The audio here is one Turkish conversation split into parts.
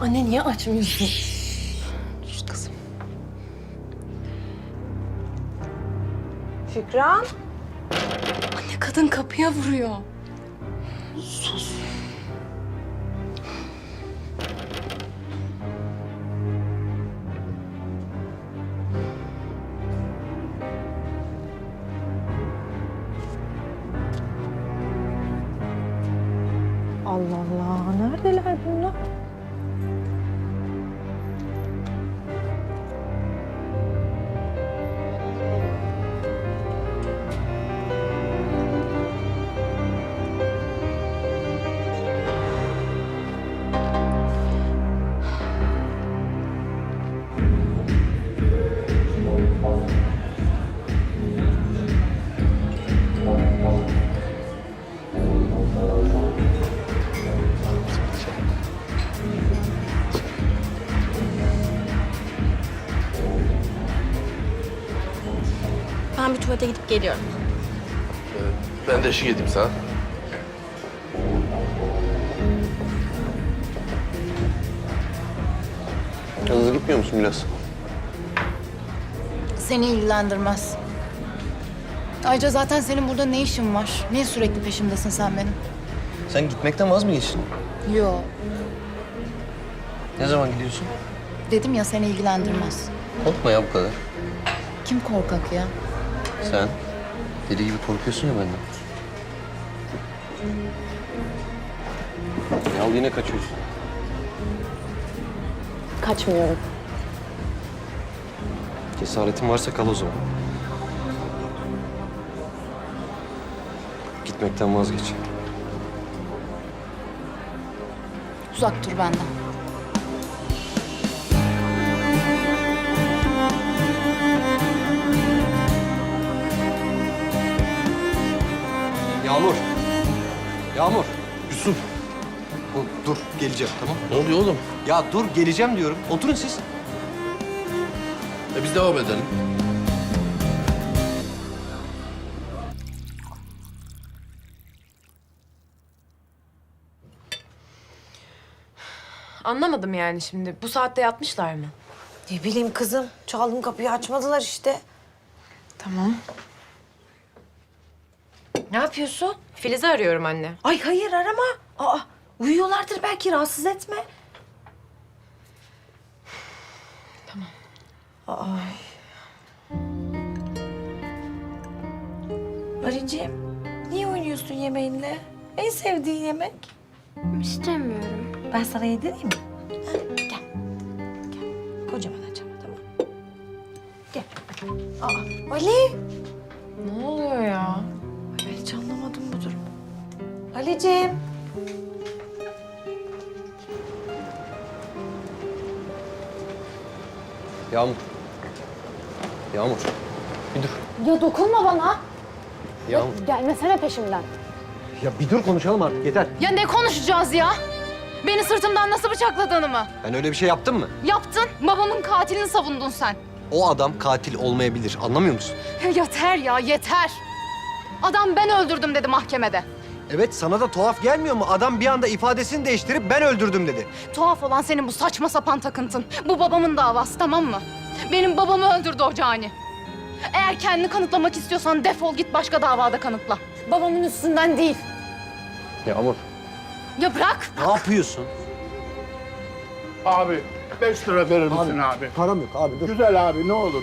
Anne niye açmıyorsun? Sus kızım. Şükran. Anne kadın kapıya vuruyor. Sus. Allah Allah. Neredeler bunlar? Ben bir tuvalete gidip geliyorum. Ben de eşlik edeyim sana. Hızlı gitmiyor musun biraz? Seni ilgilendirmez. Ayrıca zaten senin burada ne işin var? Niye sürekli peşimdesin sen benim? Sen gitmekten vaz mı geçtin? Yo. Ne zaman gidiyorsun? Dedim ya seni ilgilendirmez. Korkma ya bu kadar. Kim korkak ya? Sen deli gibi korkuyorsun ya benden. Al yine kaçıyorsun. Kaçmıyorum. Cesaretin varsa kal o zaman. Gitmekten vazgeç. Uzak dur benden. Yağmur. Yağmur. Yusuf. O, dur geleceğim tamam. Ne oluyor oğlum? Ya dur geleceğim diyorum. Oturun siz. E biz devam edelim. Anlamadım yani şimdi. Bu saatte yatmışlar mı? Ne bileyim kızım. Çaldım kapıyı açmadılar işte. Tamam. Ne yapıyorsun? Filiz'i arıyorum anne. Ay hayır arama. Aa uyuyorlardır belki rahatsız etme. Tamam. Ay. Arıcığım niye oynuyorsun yemeğinle? En sevdiğin yemek. İstemiyorum. Ben sana yedireyim mi? Ha, gel. Gel. Kocaman açama tamam. Gel. Aa, Ali. Ne oluyor ya? Ali'ciğim. Yağmur. Yağmur. Bir dur. Ya dokunma bana. Yağmur. Gelmesene peşimden. Ya bir dur konuşalım artık yeter. Ya ne konuşacağız ya? Beni sırtımdan nasıl bıçakladığını mı? Ben öyle bir şey yaptım mı? Yaptın. Babamın katilini savundun sen. O adam katil olmayabilir. Anlamıyor musun? Ya yeter ya yeter. Adam ben öldürdüm dedi mahkemede. Evet sana da tuhaf gelmiyor mu? Adam bir anda ifadesini değiştirip ben öldürdüm dedi. Tuhaf olan senin bu saçma sapan takıntın. Bu babamın davası tamam mı? Benim babamı öldürdü o cani. Eğer kendini kanıtlamak istiyorsan defol git başka davada kanıtla. Babamın üstünden değil. Yağmur. Ya bırak. Ne yapıyorsun? Abi 5 lira verir misin abi? Param yok abi dur. Güzel abi ne olur.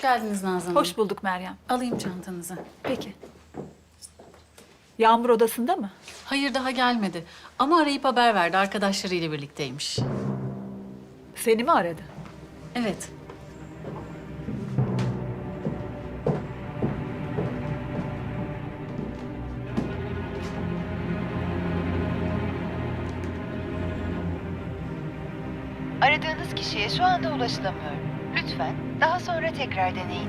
Hoş geldiniz Nazan Hanım. Hoş bulduk Meryem. Alayım çantanızı. Peki. Yağmur odasında mı? Hayır daha gelmedi. Ama arayıp haber verdi. Arkadaşlarıyla birlikteymiş. Seni mi aradı? Evet. Aradığınız kişiye şu anda ulaşılamıyor. Lütfen daha sonra tekrar deneyin.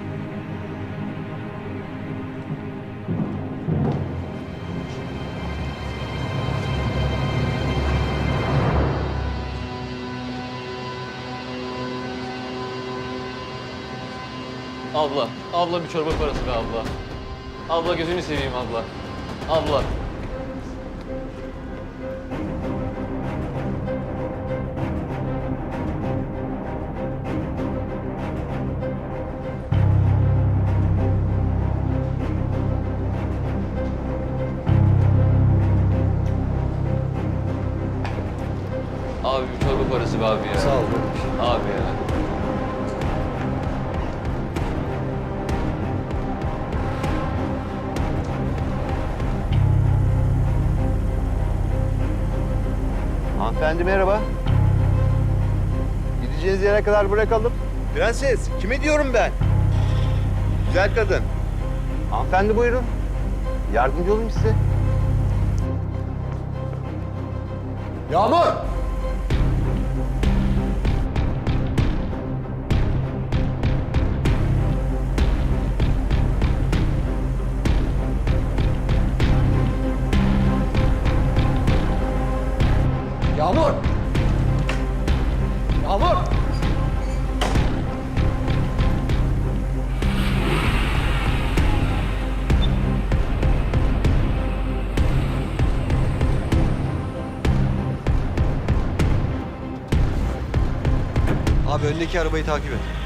Abla, abla bir çorba parası be abla. Abla gözünü seveyim abla. Abla. Abi bir çorba parası be abi ya. Sağ ol. Abi ya. Hanımefendi merhaba. Gideceğiniz yere kadar bırakalım. Prenses, kime diyorum ben? Güzel kadın. Hanımefendi buyurun. Yardımcı olayım size. Yağmur! Yağmur! Abi öndeki arabayı takip et.